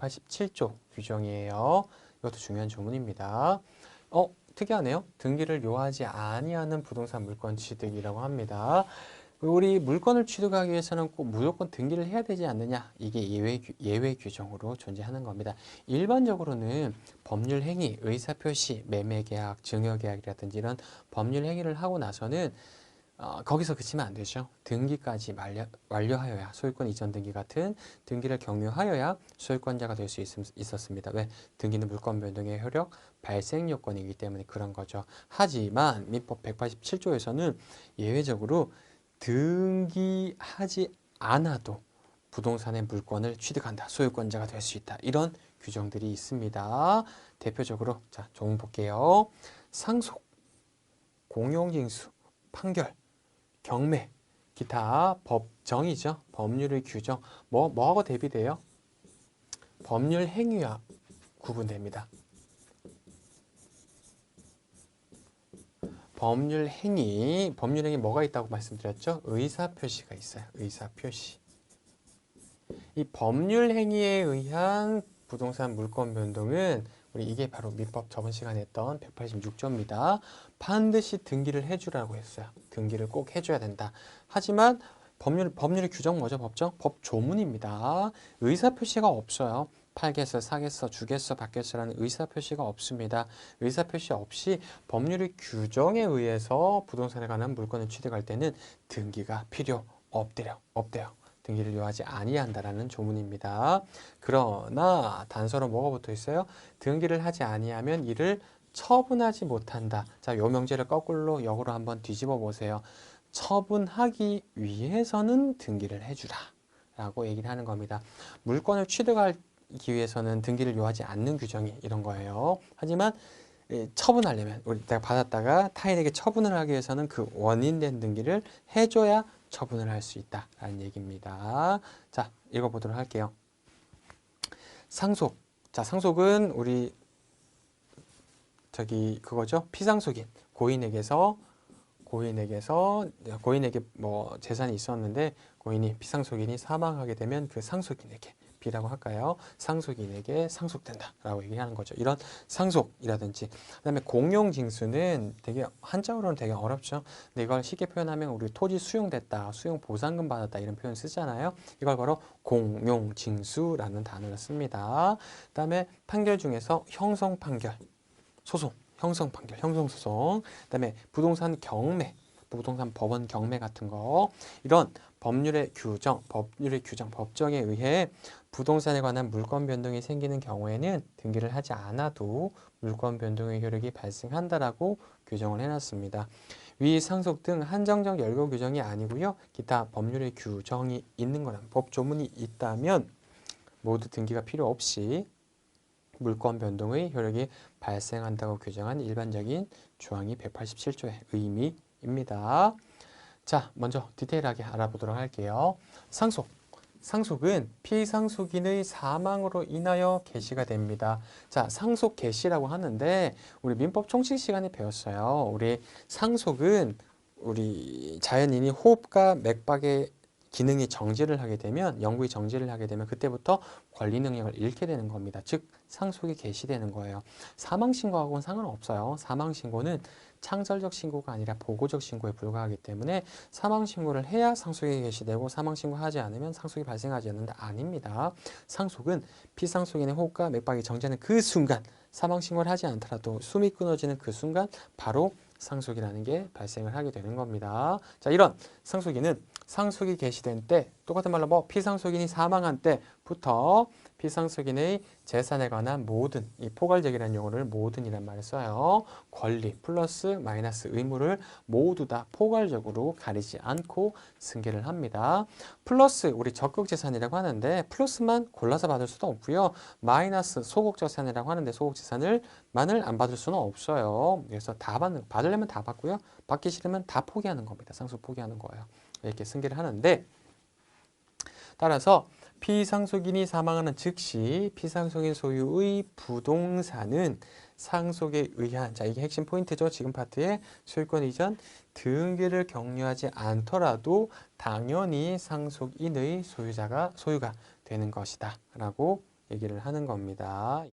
187조 규정이에요. 이것도 중요한 조문입니다. 어, 특이하네요. 등기를 요하지 아니하는 부동산 물건 취득이라고 합니다. 우리 물건을 취득하기 위해서는 꼭 무조건 등기를 해야 되지 않느냐 이게 예외, 규- 예외 규정으로 존재하는 겁니다. 일반적으로는 법률 행위, 의사표시, 매매계약, 증여계약이라든지 이런 법률 행위를 하고 나서는 어, 거기서 그치면 안 되죠. 등기까지 완료, 완료하여야 소유권 이전 등기 같은 등기를 경유하여야 소유권자가 될 수 있었습니다. 왜? 등기는 물권 변동의 효력 발생 요건이기 때문에 그런 거죠. 하지만 민법 187조에서는 예외적으로 등기하지 않아도 부동산의 물건을 취득한다. 소유권자가 될 수 있다. 이런 규정들이 있습니다. 대표적으로 자, 조문 볼게요. 상속, 공용징수, 판결, 경매, 기타 법정이죠. 법률의 규정. 뭐 뭐하고 대비돼요? 법률 행위와 구분됩니다. 법률 행위, 법률 행위 뭐가 있다고 말씀드렸죠? 의사 표시가 있어요. 의사 표시. 이 법률 행위에 의한 부동산 물권 변동은 우리 이게 바로 민법 저번 시간에 했던 186조입니다. 반드시 등기를 해주라고 했어요. 등기를 꼭 해줘야 된다. 하지만 법률 법률의 규정 뭐죠? 법정? 법 조문입니다. 의사 표시가 없어요. 팔겠어, 사겠어, 주겠어, 받겠어라는 의사 표시가 없습니다. 의사 표시 없이 법률의 규정에 의해서 부동산에 관한 물건을 취득할 때는 등기가 필요 없대요. 없대요. 등기를 요하지 아니한다라는 조문입니다. 그러나 단서로 뭐가 붙어 있어요? 등기를 하지 아니하면 이를 처분하지 못한다. 자, 요 명제를 거꾸로 역으로 한번 뒤집어 보세요. 처분하기 위해서는 등기를 해주라. 라고 얘기를 하는 겁니다. 물건을 취득하기 위해서는 등기를 요하지 않는 규정이 이런 거예요. 하지만 예, 처분하려면 우리 내가 받았다가 타인에게 처분을 하기 위해서는 그 원인된 등기를 해줘야 처분을 할 수 있다라는 얘기입니다. 자, 읽어보도록 할게요. 상속. 자, 상속은 우리 저기 그거죠. 피상속인 고인에게서 고인에게서 고인에게 뭐 재산이 있었는데 고인이 피상속인이 사망하게 되면 그 상속인에게 B라고 할까요? 상속인에게 상속된다라고 얘기하는 거죠. 이런 상속이라든지 그다음에 공용 징수는 되게 한자어로는 되게 어렵죠. 근데 이걸 쉽게 표현하면 우리 토지 수용됐다, 수용 보상금 받았다 이런 표현 쓰잖아요. 이걸 바로 공용 징수라는 단어를 씁니다. 그다음에 판결 중에서 형성 판결, 소송, 형성 판결, 형성 소송, 그다음에 부동산 경매, 부동산 법원 경매 같은 거 이런 법률의 규정, 법률의 규정, 법정에 의해 부동산에 관한 물권 변동이 생기는 경우에는 등기를 하지 않아도 물권 변동의 효력이 발생한다라고 규정을 해놨습니다. 위 상속 등 한정적 열거 규정이 아니고요. 기타 법률의 규정이 있는 거란 법 조문이 있다면 모두 등기가 필요 없이 물권 변동의 효력이 발생한다고 규정한 일반적인 조항이 187조의 의미 입니다. 자, 먼저 디테일하게 알아보도록 할게요. 상속. 상속은 피상속인의 사망으로 인하여 개시가 됩니다. 자, 상속 개시라고 하는데 우리 민법 총칙 시간에 배웠어요. 우리 상속은 우리 자연인이 호흡과 맥박의 기능이 정지를 하게 되면 영구히 정지를 하게 되면 그때부터 권리 능력을 잃게 되는 겁니다. 즉 상속이 개시되는 거예요. 사망 신고하고는 상관없어요. 사망 신고는 창설적 신고가 아니라 보고적 신고에 불과하기 때문에 사망 신고를 해야 상속이 개시되고 사망 신고하지 않으면 상속이 발생하지 않는다 아닙니다. 상속은 피상속인의 호흡과 맥박이 정지하는 그 순간 사망 신고를 하지 않더라도 숨이 끊어지는 그 순간 바로 상속이라는 게 발생을 하게 되는 겁니다. 자, 이런 상속인은 상속이 개시된 때 똑같은 말로 뭐 피상속인이 사망한 때 부터 피상속인의 재산에 관한 모든 이 포괄적이라는 용어를 모든이란 말을 써요. 권리 플러스 마이너스 의무를 모두 다 포괄적으로 가리지 않고 승계를 합니다. 플러스 우리 적극 재산이라고 하는데 플러스만 골라서 받을 수도 없고요. 마이너스 소극 재산이라고 하는데 소극 재산을 만을 안 받을 수는 없어요. 그래서 다 받는 받으려면 다 받고요. 받기 싫으면 다 포기하는 겁니다. 상속 포기하는 거예요. 이렇게 승계를 하는데 따라서 피상속인이 사망하는 즉시 피상속인 소유의 부동산은 상속에 의한 자 이게 핵심 포인트죠. 지금 파트에 소유권 이전 등기를 격려하지 않더라도 당연히 상속인의 소유자가 소유가 되는 것이다 라고 얘기를 하는 겁니다.